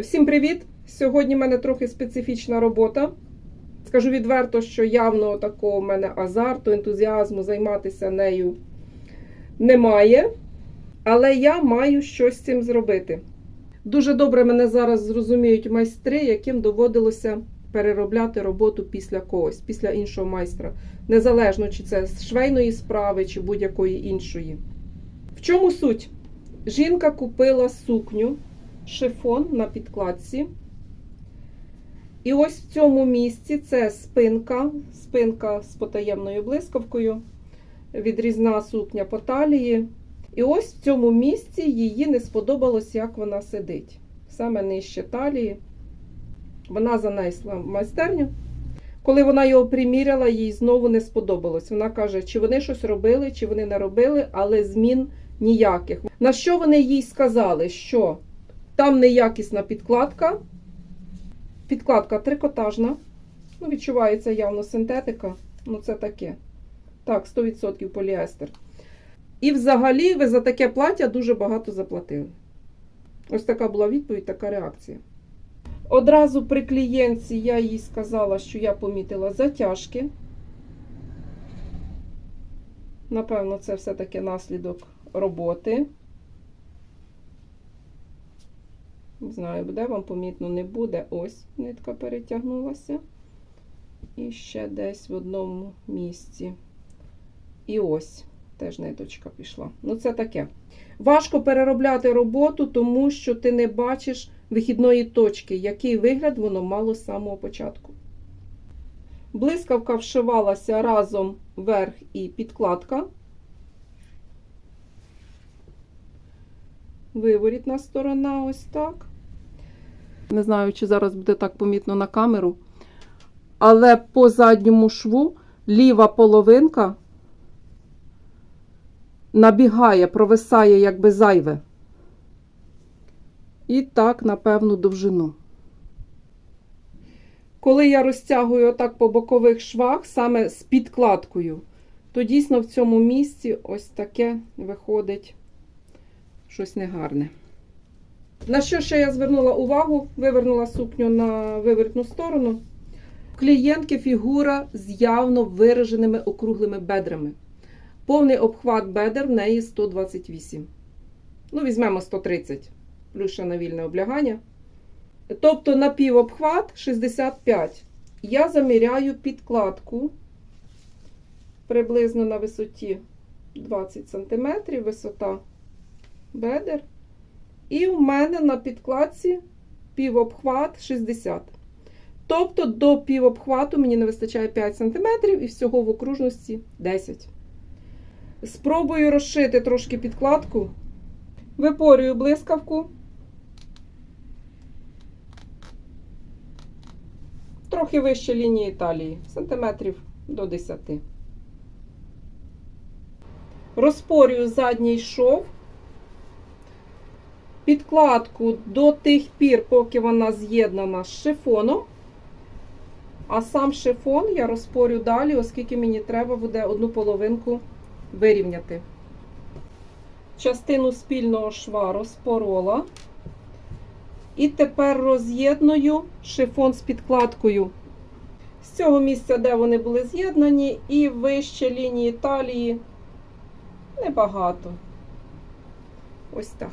Всім привіт! Сьогодні в мене трохи специфічна робота. Скажу відверто, що явно такого в мене азарту, ентузіазму займатися нею немає. Але я маю щось з цим зробити. Дуже добре мене зараз зрозуміють майстри, яким доводилося переробляти роботу після когось, після іншого майстра. Незалежно, чи це з швейної справи, чи будь-якої іншої. В чому суть? Жінка купила сукню, шифон на підкладці. І ось в цьому місці це спинка, спинка з потаємною блискавкою, відрізна сукня по талії. І ось в цьому місці їй не сподобалось, як вона сидить. Саме нижче талії. Вона занесла в майстерню. Коли вона його приміряла, їй знову не сподобалось. Вона каже, чи вони щось робили, чи вони не робили, але змін ніяких. На що вони їй сказали? Що там неякісна підкладка, підкладка трикотажна. Ну, відчувається явно синтетика. Ну, це таке. Так, 100% поліестер. І взагалі ви за таке плаття дуже багато заплатили. Ось така була відповідь, така реакція. Одразу при клієнтці я їй сказала, що я помітила затяжки. Напевно, це все-таки наслідок роботи. Не знаю, буде вам помітно, не буде. Ось нитка перетягнулася. І ще десь в одному місці. І ось теж ниточка пішла. Ну, це таке. Важко переробляти роботу, тому що ти не бачиш вихідної точки, який вигляд воно мало з самого початку. Блискавка вшивалася разом верх і підкладка. Виворітна сторона ось так. Не знаю, чи зараз буде так помітно на камеру. Але по задньому шву ліва половинка набігає, провисає якби зайве. І так на певну довжину. Коли я розтягую отак по бокових швах, саме з підкладкою, то дійсно в цьому місці ось таке виходить щось негарне. На що ще я звернула увагу? Вивернула сукню на вивертну сторону. Клієнтки фігура з явно вираженими округлими бедрами. Повний обхват бедер в неї 128. Ну, візьмемо 130, плюс ще на вільне облягання. Тобто на півобхват 65. Я заміряю підкладку приблизно на висоті 20 см, висота бедер. І в мене на підкладці півобхват 60. Тобто до півобхвату мені не вистачає 5 см і всього в окружності 10 Спробую розшити трошки підкладку. Випорюю блискавку. Трохи вище лінії талії, сантиметрів до 10. Розпорюю задній шов. Підкладку до тих пір, поки вона з'єднана з шифоном. А сам шифон я розпорю далі, оскільки мені треба буде одну половинку вирівняти. Частину спільного шва розпорола. І тепер роз'єдную шифон з підкладкою. З цього місця, де вони були з'єднані, і вище лінії талії небагато. Ось так.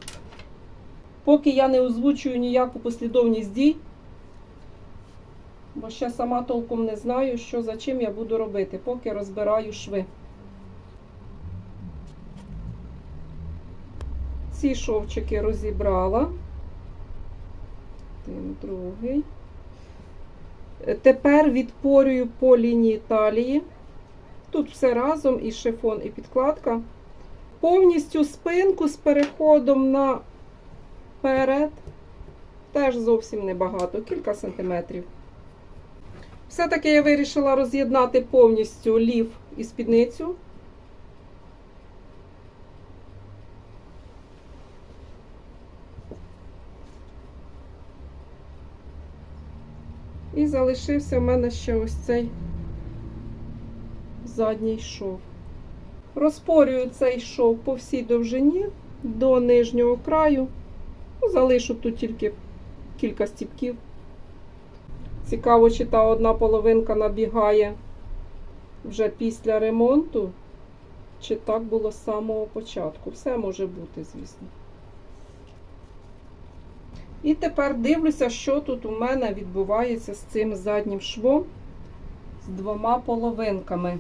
Поки я не озвучую ніяку послідовність дій, бо ще сама толком не знаю, що за чим я буду робити, поки розбираю шви. Ці шовчики розібрала. Один, другий. Тепер відпорюю по лінії талії. Тут все разом і шифон, і підкладка. Повністю спинку з переходом на перед. Теж зовсім небагато, кілька сантиметрів. Все-таки я вирішила роз'єднати повністю лів і спідницю. І залишився в мене ще ось цей задній шов. Розпорюю цей шов по всій довжині до нижнього краю. Ну, Залишу тут тільки кілька стіпків. Цікаво, чи та одна половинка набігає вже після ремонту, чи так було з самого початку. Все може бути, звісно. І тепер дивлюся, що тут у мене відбувається з цим заднім швом з двома половинками.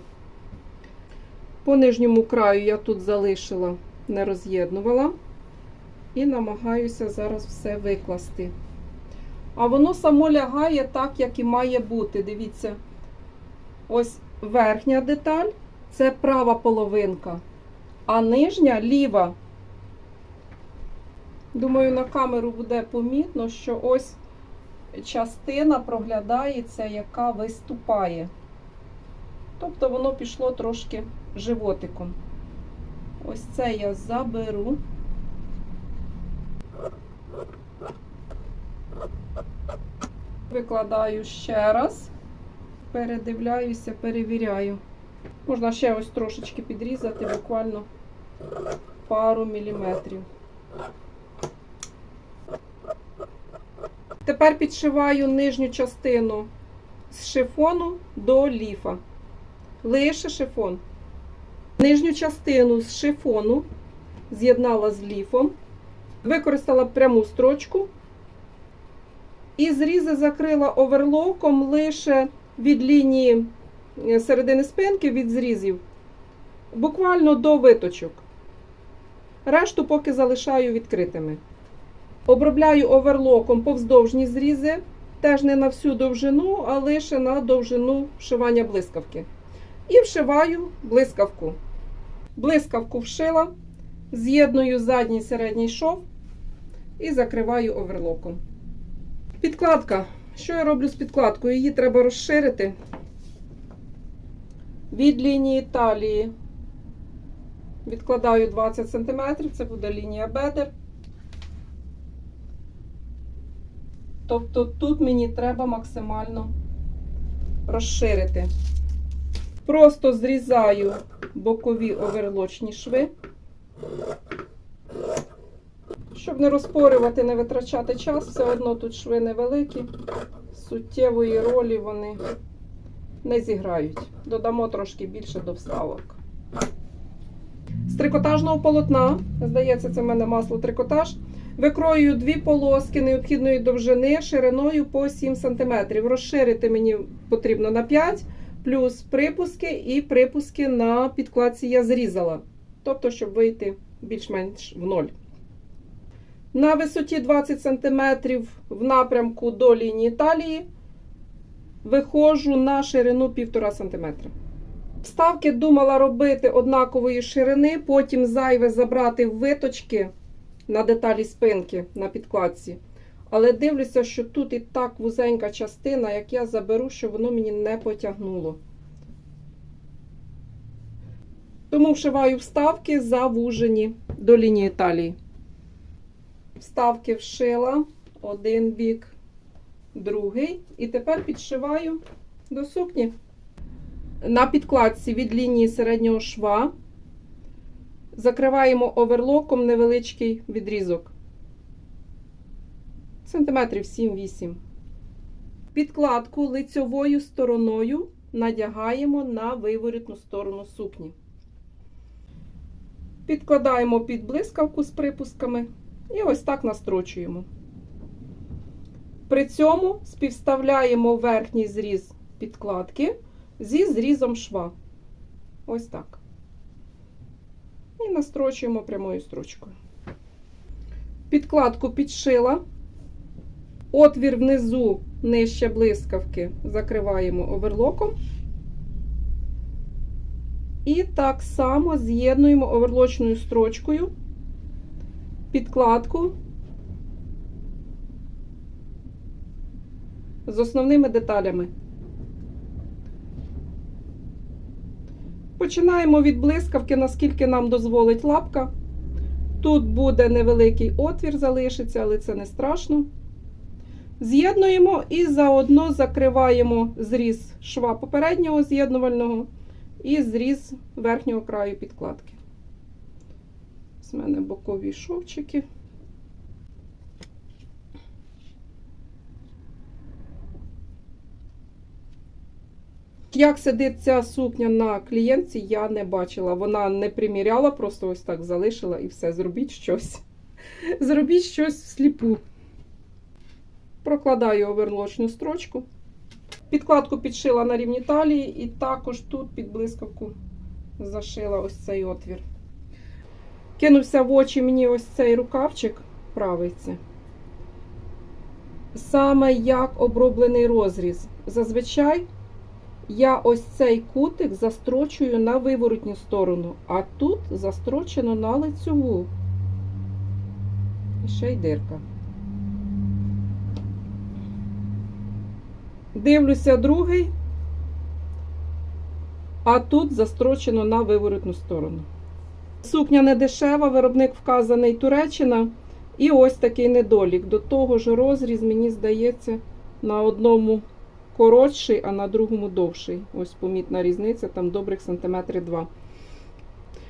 По нижньому краю я тут залишила, не роз'єднувала. І намагаюся зараз все викласти. А воно само лягає так, як і має бути. Дивіться, ось верхня деталь це права половинка, а нижня ліва. Думаю, на камеру буде помітно, що ось частина проглядається, яка виступає. Тобто воно пішло трошки животиком. Ось це я заберу. Викладаю ще раз, передивляюся, перевіряю. Можна ще ось трошечки підрізати, буквально пару міліметрів. Тепер підшиваю нижню частину з шифону до ліфа. Лише шифон. Нижню частину з шифону з'єднала з ліфом, використала пряму строчку і зрізи закрила оверлоком лише від лінії е, середини спинки від зрізів, буквально до виточок. Решту поки залишаю відкритими. Обробляю оверлоком повздовжні зрізи, теж не на всю довжину, а лише на довжину вшивання блискавки. І вшиваю блискавку. Блискавку вшила, з'єдную задній середній шов і закриваю оверлоком. Підкладка. Що я роблю з підкладкою? Її треба розширити від лінії талії. Відкладаю 20 см, це буде лінія бедер. Тобто тут мені треба максимально розширити. Просто зрізаю бокові оверлочні шви, щоб не розпорювати, не витрачати час, все одно тут шви невеликі, суттєвої ролі вони не зіграють. Додамо трошки більше до вставок. З трикотажного полотна, здається, це в мене масло трикотаж. Викрою дві полоски необхідної довжини шириною по 7 см. Розширити мені потрібно на 5 плюс припуски і припуски на підкладці я зрізала. Тобто, щоб вийти більш-менш в ноль. На висоті 20 см в напрямку до лінії талії виходжу на ширину 1,5 см. Вставки думала робити однакової ширини, потім зайве забрати виточки на деталі спинки на підкладці. Але дивлюся, що тут і так вузенька частина, як я заберу, що воно мені не потягнуло. Тому вшиваю вставки завужені до лінії талії. Вставки вшила один бік, другий. І тепер підшиваю до сукні. На підкладці від лінії середнього шва закриваємо оверлоком невеличкий відрізок. Сантиметрів 7-8. Підкладку лицьовою стороною надягаємо на виворітну сторону сукні. Підкладаємо під блискавку з припусками і ось так настрочуємо. При цьому співставляємо верхній зріз підкладки зі зрізом шва. Ось так. І настрочуємо прямою строчкою. Підкладку підшила. Отвір внизу нижче блискавки закриваємо оверлоком. І так само з'єднуємо оверлочною строчкою підкладку з основними деталями. Починаємо від блискавки, наскільки нам дозволить лапка. Тут буде невеликий отвір, залишиться, але це не страшно. З'єднуємо і заодно закриваємо зріз шва попереднього з'єднувального і зріз верхнього краю підкладки з мене бокові шовчики. Як сидить ця сукня на клієнтці, я не бачила. Вона не приміряла, просто ось так залишила і все, зробіть щось. Зробіть щось всліпу. Прокладаю оверлочну строчку. Підкладку підшила на рівні талії, і також тут під блискавку зашила ось цей отвір. Кинувся в очі мені ось цей рукавчик правий це. Саме як оброблений розріз. Зазвичай я ось цей кутик застрочую на виворотню сторону, а тут застрочено на лицьову. І ще й дирка. Дивлюся другий, а тут застрочено на виворотну сторону. Сукня не дешева, виробник вказаний Туреччина. І ось такий недолік. До того ж розріз, мені здається, на одному коротший, а на другому довший. Ось помітна різниця, там добрих сантиметрів два.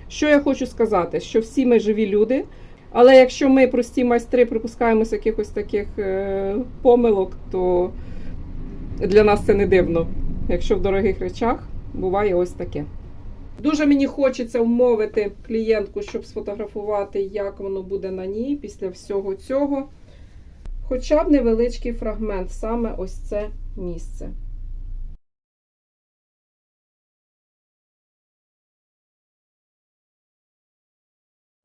Що я хочу сказати? Що всі ми живі люди, але якщо ми, прості майстри, припускаємося якихось таких е, помилок, то для нас це не дивно. Якщо в дорогих речах буває ось таке. Дуже мені хочеться вмовити клієнтку, щоб сфотографувати, як воно буде на ній після всього цього. Хоча б невеличкий фрагмент, саме ось це місце.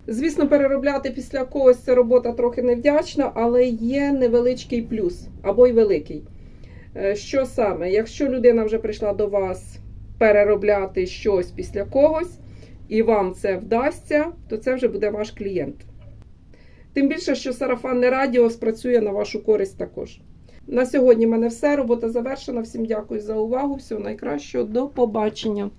Звісно, переробляти після когось це робота трохи невдячна, але є невеличкий плюс або й великий. Е, Що саме? Якщо людина вже прийшла до вас переробляти щось після когось, і вам це вдасться, то це вже буде ваш клієнт. Тим більше, що сарафанне радіо спрацює на вашу користь також. На сьогодні в мене все. Робота завершена. Всім дякую за увагу. Всього найкращого. До побачення.